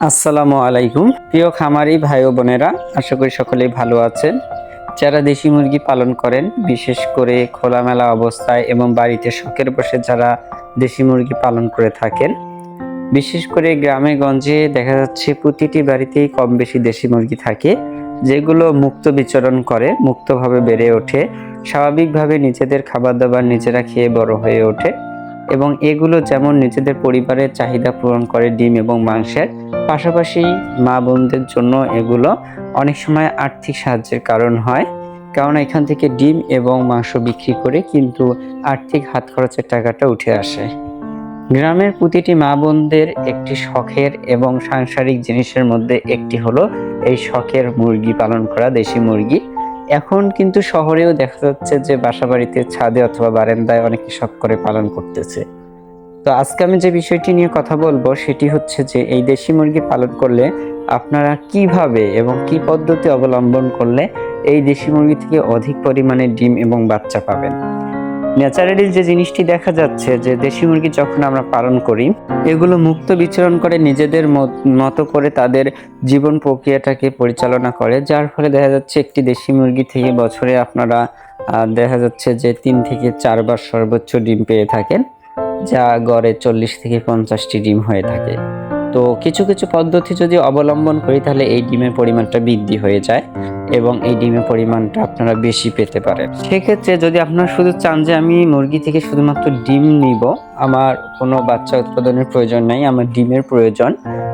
আসসালামু আলাইকুম। প্রিয় খামারি ভাই ও বোনেরা, আশা করি সকলেই ভালো আছেন। যারা দেশি মুরগি পালন করেন, বিশেষ করে খোলামেলা অবস্থায় এবং বাড়িতে শখের বসে যারা দেশি মুরগি পালন করে থাকেন, বিশেষ করে গ্রামে গঞ্জে দেখা যাচ্ছে প্রতিটি বাড়িতেই কম বেশি দেশি মুরগি থাকে, যেগুলো মুক্ত বিচরণ করে, মুক্তভাবে বেড়ে ওঠে, স্বাভাবিকভাবে নিজেদের খাবার দাবার নিজেরা খেয়ে বড় হয়ে ওঠে। এবং এগুলো যেমন নিজেদের পরিবারের চাহিদা পূরণ করে ডিম এবং মাংসের, পাশাপাশি মা বোনদের জন্য এগুলো অনেক সময় আর্থিক সাহায্যের কারণ হয়। কারণ এখান থেকে ডিম এবং মাংস বিক্রি করে কিন্তু আর্থিক হাত খরচের টাকাটা উঠে আসে। গ্রামের প্রতিটি মা বোনদের একটি শখের এবং সাংসারিক জিনিসের মধ্যে একটি হলো এই শখের মুরগি পালন করা, দেশি মুরগি। এখন কিন্তু শহরেও দেখা যাচ্ছে যে বাসা বাড়িতে ছাদে অথবা বারান্দায় অনেকে শখ করে পালন করতেছে। তো আজকে আমি যে বিষয়টি নিয়ে কথা বলব সেটি হচ্ছে যে এই দেশি মুরগি পালন করলে আপনারা কীভাবে এবং কি পদ্ধতি অবলম্বন করলে এই দেশি মুরগি থেকে অধিক পরিমাণে ডিম এবং বাচ্চা পাবেন? ন্যাচারালি যে জিনিসটি দেখা যাচ্ছে, যে দেশি মুরগি যখন আমরা পালন করি, এগুলো মুক্ত বিচরণ করে নিজেদের মতো করে তাদের জীবন প্রক্রিয়াটাকে পরিচালনা করে। যার ফলে দেখা যাচ্ছে একটি দেশি মুরগি থেকে বছরে আপনারা দেখা যাচ্ছে যে তিন থেকে চারবার সর্বোচ্চ ডিম পেয়ে থাকেন, যা গড়ে চল্লিশ থেকে পঞ্চাশটি ডিম হয়ে থাকে। তো কিছু কিছু পদ্ধতি যদি অবলম্বন করি, তাহলে এই ডিমের পরিমাণটা বৃদ্ধি হয়ে যায়। এবং এই ডিমের পরিমাণটা আপনারা বেশি পেতে পারেন। সেক্ষেত্রে যদি আপনারা শুধু চান যে আমি মুরগি থেকে শুধুমাত্র ডিম নিব, আমার কোনো বাচ্চা উৎপাদনের প্রয়োজন নাই, আমার ডিমের প্রয়োজন,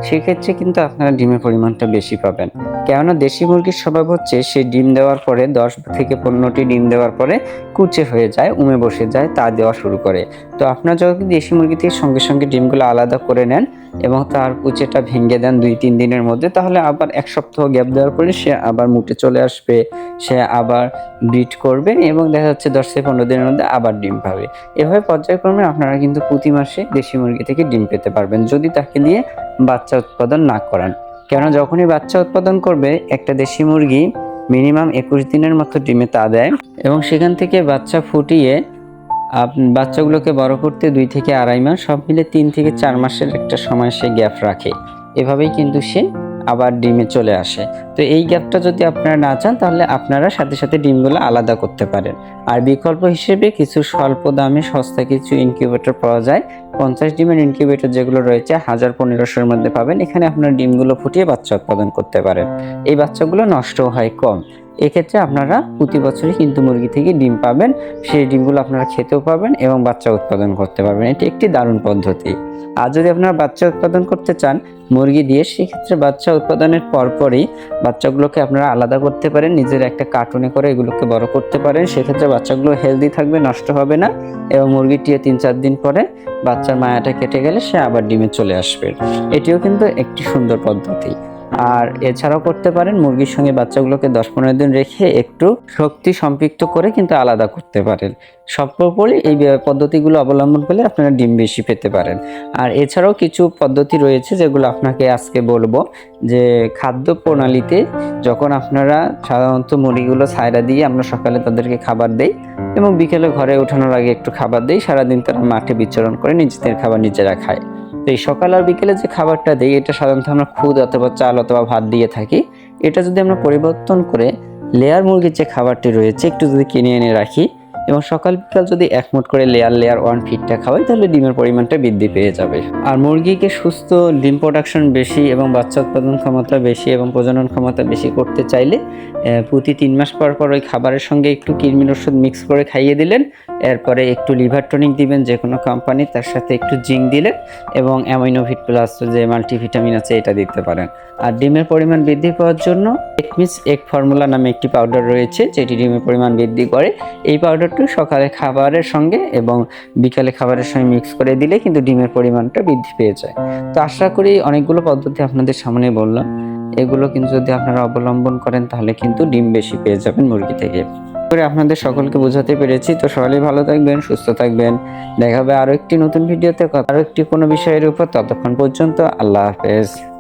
সেক্ষেত্রে কিন্তু আপনারা ডিমের পরিমাণটা বেশি পাবেন। কেননা দেশি মুরগির স্বভাব হচ্ছে, সে ডিম দেওয়ার পরে দশ থেকে পনেরোটি ডিম দেওয়ার পরে কুচে হয়ে যায়, উমে বসে যায়, তা দেওয়া শুরু করে। তো আপনারা যদি দেশি মুরগি থেকে সঙ্গে সঙ্গে ডিমগুলো আলাদা করে নেন এবং তার কুচেটা ভেঙে দেন দুই তিন দিনের মধ্যে, তাহলে আবার এক সপ্তাহ গ্যাপ দেওয়ার পরে সে আবার মুটে চলে আসবে, সে আবার ব্রিড করবে এবং দেখা যাচ্ছে দশ থেকে পনেরো দিনের মধ্যে আবার ডিম পাবে। এভাবে পর্যায়ক্রমে আপনারা কিন্তু প্রতি মাসে দেশি মুরগি থেকে ডিম পেতে পারবেন যদি তাকে দিয়ে বাচ্চা উৎপাদন না করান। কেন যখনই বাচ্চা উৎপাদন করবে, একটা দেশি মুরগি মিনিমাম একুশ দিনের মতো ডিমে তা দেয় এবং সেখান থেকে বাচ্চা ফুটিয়ে আপ- বাচ্চাগুলোকে বড় করতে দুই থেকে আড়াই মাস, সব মিলে তিন থেকে চার মাসের একটা সময় সে গ্যাপ রাখে। এভাবেই কিন্তু সে আবার ডিমে চলে আসে। তো এই গ্যাপটা যদি আপনারা না চান, তাহলে আপনারা সাথে সাথে ডিমগুলো আলাদা করতে পারেন। আর বিকল্প হিসেবে কিছু স্বল্প দামে সস্তা কিছু ইনকিউবেটর পাওয়া যায়। পঞ্চাশ ডিমের ইনকিউবেটর যেগুলো রয়েছে, হাজার পনেরোশোর মধ্যে পাবেন। এখানে আপনারা ডিমগুলো ফুটিয়ে বাচ্চা উৎপাদন করতে পারেন। এই বাচ্চাগুলো নষ্ট হয় কম। এক্ষেত্রে আপনারা প্রতি বছরই কিন্তু মুরগি থেকে ডিম পাবেন। সেই ডিমগুলো আপনারা খেতেও পাবেন এবং বাচ্চা উৎপাদন করতে পারবেন। এটি একটি দারুণ পদ্ধতি। আর যদি আপনারা বাচ্চা উৎপাদন করতে চান, মুরগি দিয়ে সেক্ষেত্রে বাচ্চা উৎপাদনের পরপরই বাচ্চাগুলোকে আপনারা আলাদা করতে পারেন। নিজের একটা কার্টুনে করে এগুলোকে বড় করতে পারেন। সেক্ষেত্রে বাচ্চাগুলো হেলদি থাকবে, নষ্ট হবে না এবং মুরগিটিও তিন চার দিন পরে বাচ্চার মায়াটা কেটে গেলে সে আবার ডিমে চলে আসবে। এটিও কিন্তু একটি সুন্দর পদ্ধতি। আর এছাড়াও করতে পারেন, মুরগির সঙ্গে বাচ্চাগুলোকে দশ পনেরো দিন রেখে একটু শক্তি সম্পৃক্ত করে কিন্তু আলাদা করতে পারেন। সর্বোপরি এই পদ্ধতিগুলো অবলম্বন করলে আপনারা ডিম বেশি পেতে পারেন। আর এছাড়াও কিছু পদ্ধতি রয়েছে যেগুলো আপনাকে আজকে বলব, যে খাদ্য প্রণালীতে যখন আপনারা সাধারণত মুরগিগুলো ছায়রা দিয়ে আমরা সকালে তাদেরকে খাবার দেই এবং বিকেলে ঘরে ওঠানোর আগে একটু খাবার দেই, সারাদিন তারা মাঠে বিচরণ করে নিজেদের খাবার নিজেরা খায়। তো এই সকাল আর বিকেলে যে খাবারটা দিই এটা সাধারণত আমরা খুদ অথবা চাল অথবা ভাত দিয়ে থাকি। এটা যদি আমরা পরিবর্তন করে লেয়ার মুরগির যে খাবারটি রয়েছে একটু যদি কিনে এনে রাখি এবং সকাল বিকাল যদি এক মুঠ করে লেয়ার লেয়ার ওয়ান ফিটটা খাওয়াই, তাহলে ডিমের পরিমাণটা বৃদ্ধি পেয়ে যাবে। আর মুরগিকে সুস্থ ডিম প্রোডাকশন বেশি এবং বাচ্চা উৎপাদন ক্ষমতা বেশি এবং প্রজনন ক্ষমতা বেশি করতে চাইলে প্রতি তিন মাস পর পর ওই খাবারের সঙ্গে একটু কৃমির ওষুধ মিক্স করে খাইয়ে দিলেন। এরপরে একটু লিভার টনিক দিবেন যে কোনো কোম্পানি তার সাথে একটু জিঙ্ক দিলেন এবং অ্যামাইনোভিট প্লাস যে মাল্টিভিটামিন আছে, এটা দিতে পারেন। আর ডিমের পরিমাণ বৃদ্ধি পাওয়ার জন্য একমিস এক ফর্মুলা নামে একটি পাউডার রয়েছে, যেটি ডিমের পরিমাণ বৃদ্ধি করে। এই পাউডারটি সকালে খাবারের সঙ্গে এবং বিকালে খাবারের সঙ্গে মিক্স করে দিলে কিন্তু ডিমের পরিমাণটা বৃদ্ধি পেয়ে যায়। তো আশা করি অনেকগুলো পদ্ধতি আপনাদের সামনে বললাম। এগুলো কিন্তু যদি আপনারা অবলম্বন করেন তাহলে কিন্তু ডিম বেশি পেয়ে যাবেন মুরগি থেকে। করে আপনাদের সকলকে বোঝাতে পেরেছি। তো সবাই ভালো থাকবেন, সুস্থ থাকবেন। দেখা হবে আরও একটি নতুন ভিডিওতে কথা- আরও একটি কোনো বিষয়ের উপর ততক্ষণ পর্যন্ত আল্লাহ হাফেজ।